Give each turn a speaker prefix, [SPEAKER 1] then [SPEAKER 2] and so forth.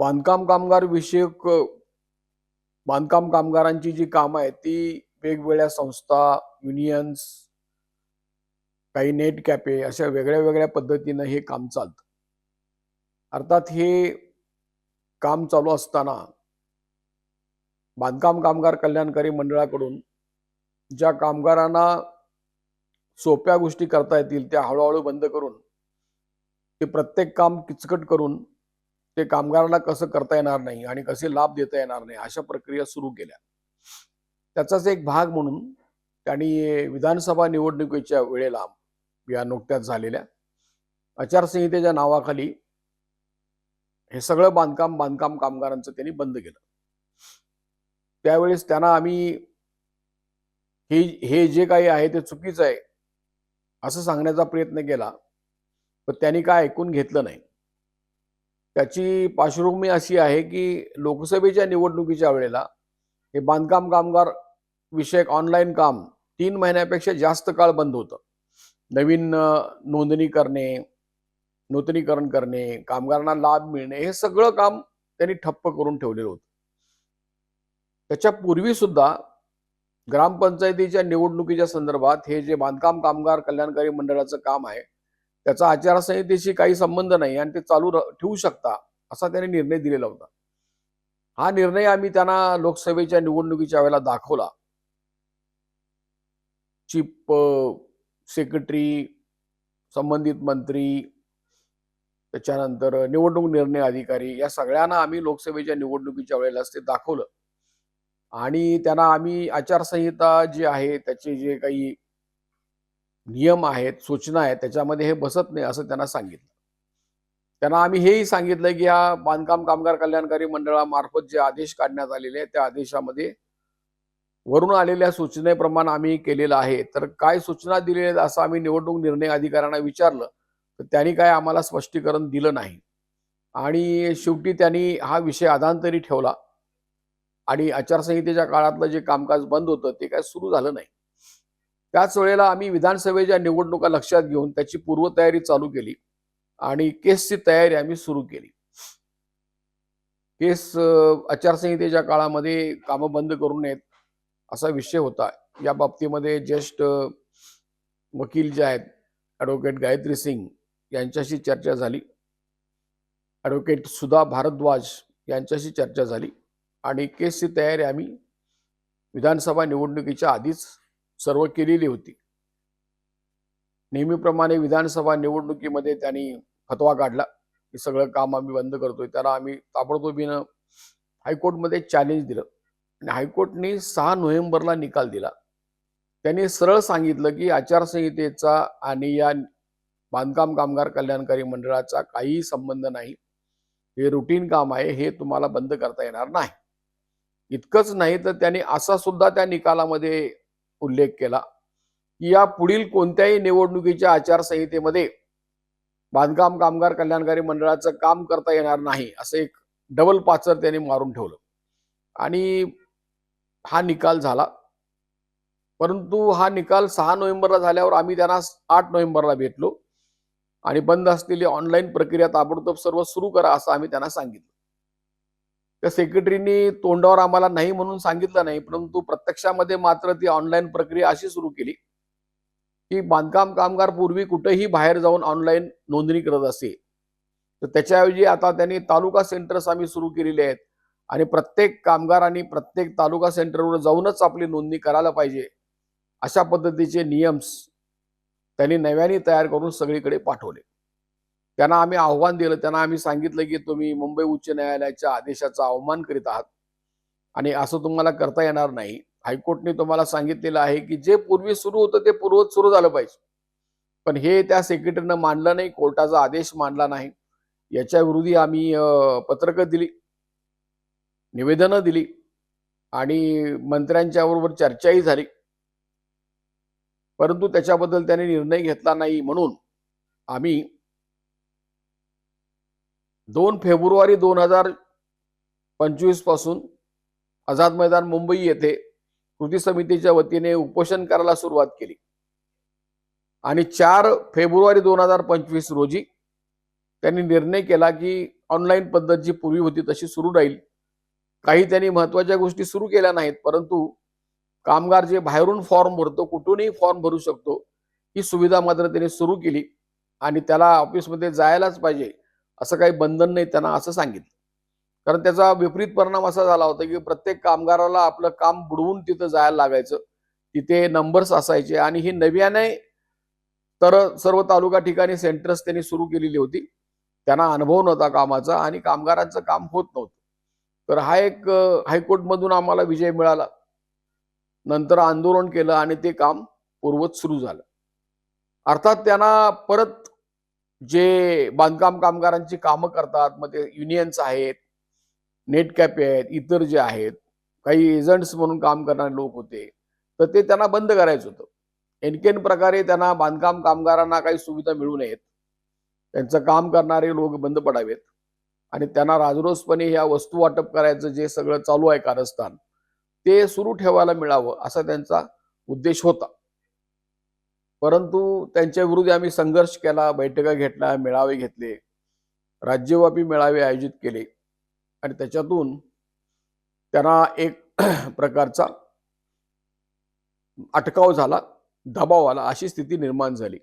[SPEAKER 1] बांधकाम कामगार विषयक बांधकाम कामगारांची जी कामं आहेत ती वेगवेगळ्या संस्था युनियन्स काही नेट कॅफे अशा वेगळ्या वेगळ्या पद्धतीनं हे काम चालतं. अर्थात हे काम चालू असताना बांधकाम कामगार कल्याणकारी मंडळाकडून ज्या कामगारांना सोप्या गोष्टी करता येतील त्या हळूहळू बंद करून ते प्रत्येक काम किचकट करून ते कामगारांना कसं करता येणार नाही आणि कसे लाभ देता येणार नाही अशा प्रक्रिया सुरू केल्या. त्याचाच एक भाग म्हणून त्यांनी विधानसभा निवडणुकीच्या वेळेला या नुकत्याच झालेल्या आचारसंहितेच्या नावाखाली हे सगळं बांधकाम बांधकाम कामगारांचं त्यांनी बंद केलं. त्यावेळेस त्यांना आम्ही हे हे जे काही आहे ते चुकीचं आहे असं सांगण्याचा प्रयत्न केला पण त्यांनी काय ऐकून घेतलं नाही. त्याची पार्श्वभूमी अशी आहे की लोकसभेच्या निवडणुकीच्या वेळेला हे बांधकाम कामगार विषयक ऑनलाईन काम तीन महिन्यापेक्षा जास्त काळ बंद होतं. नवीन नोंदणी करणे नूतनीकरण करणे कामगारांना लाभ मिळणे हे सगळं काम त्यांनी ठप्प करून ठेवलेलं होतं. त्याच्या पूर्वी सुद्धा ग्रामपंचायतीच्या निवडणुकीच्या संदर्भात हे जे बांधकाम कामगार कल्याणकारी मंडळाचं काम आहे त्याचा आचारसंहितेशी काही संबंध नाही आणि ते चालू ठेवू शकता असा त्यांनी निर्णय दिलेला होता. हा निर्णय आम्ही त्यांना लोकसभेच्या निवडणुकीच्या वेळेला दाखवला. चीफ सेक्रेटरी संबंधित मंत्री त्याच्यानंतर निवडणूक निर्णय अधिकारी या सगळ्यांना आम्ही लोकसभेच्या निवडणुकीच्या वेळेलाच ते दाखवलं. आणि त्यांना आम्ही आचारसंहिता जी आहे त्याचे जे काही नियम आहेत सूचना आहेत त्याच्यामध्ये हे बसत नाही असं त्यांना सांगितलं. त्यांना आम्ही हेही सांगितलं की या बांधकाम कामगार कल्याणकारी मंडळामार्फत जे आदेश काढण्यात आलेले आहेत त्या आदेशामध्ये वरून आलेल्या सूचनेप्रमाणे आम्ही केलेलं आहे. तर काय सूचना दिलेल्या आहेत असं आम्ही निवडणूक निर्णय अधिकाऱ्यांना विचारलं तर त्यांनी काय आम्हाला स्पष्टीकरण दिलं नाही. आणि शेवटी त्यांनी हा विषय अधांतरी ठेवला आणि आचारसंहितेच्या काळातलं जे कामकाज बंद होतं ते काय सुरू झालं नाही. त्याच वेळेला आम्ही विधानसभेच्या निवडणुका लक्षात घेऊन त्याची पूर्वतयारी चालू केली आणि केसची तयारी आम्ही सुरू केली. केस आचारसंहितेच्या काळामध्ये कामं बंद करू नयेत असा विषय होता. या बाबतीमध्ये ज्येष्ठ वकील जे आहेत ॲडव्होकेट गायत्री सिंग यांच्याशी चर्चा झाली. ॲडव्होकेट सुधा भारद्वाज यांच्याशी चर्चा झाली आणि केसची तयारी आम्ही विधानसभा निवडणुकीच्या आधीच सर्व केलेली होती. नेहमीप्रमाणे विधानसभा निवडणुकीमध्ये त्यांनी फतवा काढला. की सगळं काम आम्ही बंद करतोय. त्याला आम्ही ताबडतोबीनं हायकोर्टमध्ये चॅलेंज दिलं. आणि हायकोर्टने सहा नोव्हेंबरला निकाल दिला. त्यांनी सरळ सांगितलं की आचारसंहितेचा आणि या बांधकाम कामगार कल्याणकारी मंडळाचा काहीही संबंध नाही. हे रुटीन काम आहे. हे तुम्हाला बंद करता येणार नाही. इतकंच नाही तर त्यांनी असा सुद्धा त्या निकालामध्ये उल्लेख केला. की या पुढील कोणत्याही निवडणुकीच्या आचारसंहितेमध्ये बांधकाम कामगार कल्याणकारी मंडळाचं काम करता येणार नाही असं एक डबल पाचर त्यांनी मारून ठेवलं. आणि हा निकाल झाला. परंतु हा निकाल सहा नोव्हेंबरला झाल्यावर आम्ही त्यांना आठ नोव्हेंबरला भेटलो. आणि बंद असलेली ऑनलाईन प्रक्रिया ताबडतोब सर्व सुरू करा असं आम्ही त्यांना सांगितलं. त्या सेक्रेटरीनी तोंडावर आम्हाला नाही म्हणून सांगितलं नाही परंतु प्रत्यक्षामध्ये मात्र ती ऑनलाईन प्रक्रिया अशी सुरू केली की बांधकाम कामगार पूर्वी कुठेही बाहेर जाऊन ऑनलाईन नोंदणी करत असे. तर त्याच्याऐवजी आता त्यांनी तालुका सेंटर्स आम्ही सुरू केलेले आहेत आणि प्रत्येक कामगार आणि प्रत्येक तालुका सेंटरवर जाऊनच आपली नोंदणी करायला पाहिजे अशा पद्धतीचे नियम्स त्यांनी नव्याने तयार करून सगळीकडे पाठवले. त्यांना आम्ही आव्हान दिलं त्यांना आम्ही सांगितलं की तुम्ही मुंबई उच्च न्यायालयाच्या आदेशाचा अवमान करीत आहात. आणि असं तुम्हाला करता येणार नाही. हायकोर्टने तुम्हाला सांगितलेलं आहे की जे पूर्वी सुरू होतं ते पूर्वत सुरू झालं पाहिजे. पण हे त्या सेक्रेटरीनं मांडलं नाही कोर्टाचा आदेश मांडला नाही. याच्या विरोधी आम्ही पत्रकं दिली निवेदनं दिली आणि मंत्र्यांच्या बरोबर चर्चाही झाली. परंतु त्याच्याबद्दल त्यांनी निर्णय घेतला नाही म्हणून आम्ही दोन फेब्रुवारी दोन हजार पंचवीसपासून आझाद मैदान मुंबई येथे कृती समितीच्या वतीने उपोषण करायला सुरुवात केली. आणि चार फेब्रुवारी दोन हजार पंचवीस रोजी त्यांनी निर्णय केला की ऑनलाईन पद्धत जी पूर्वी होती तशी सुरू राहील. काही त्यांनी महत्त्वाच्या गोष्टी सुरू केल्या नाहीत परंतु कामगार जे बाहेरून फॉर्म भरतो कुठूनही फॉर्म भरू शकतो ही सुविधा मात्र त्यांनी सुरू केली. आणि त्याला ऑफिसमध्ये जायलाच पाहिजे. असं काही बंधन नाही त्यांना असं सांगितलं. कारण त्याचा विपरीत परिणाम असा झाला होता की प्रत्येक कामगाराला आपलं काम बुडवून तिथं जायला लागायचं. तिथे नंबर्स असायचे आणि ही नव्याने तर सर्व तालुका ठिकाणी सेंटर्स त्यांनी सुरू केलेली होती. त्यांना अनुभव नव्हता कामाचा आणि कामगारांचं काम होत नव्हतं. तर हा एक हायकोर्टमधून आम्हाला विजय मिळाला. नंतर आंदोलन केलं आणि ते काम पूर्वत सुरू झालं. अर्थात त्यांना परत जे बांधकाम कामगारांची कामं करतात मग ते युनियन्स आहेत नेट कॅपे आहेत इतर जे आहेत काही एजंट्स म्हणून काम करणारे लोक होते तर ते त्यांना बंद करायचं होतं. एनकेन प्रकारे त्यांना बांधकाम कामगारांना काही सुविधा मिळू नयेत. त्यांचं काम करणारे लोक बंद पडावेत. आणि त्यांना राजरोसपणे ह्या वस्तू वाटप करायचं जे सगळं चालू आहे कारस्थान ते सुरू ठेवायला मिळावं असा त्यांचा उद्देश होता. परंतु त्यांच्या विरुद्ध आम्ही संघर्ष केला बैठका घेतल्या मेळावे घेतले राज्यव्यापी मेळावे आयोजित केले. आणि त्याच्यातून त्यांना एक प्रकारचा अटकाव झाला दबाव आला अशी स्थिती निर्माण झाली.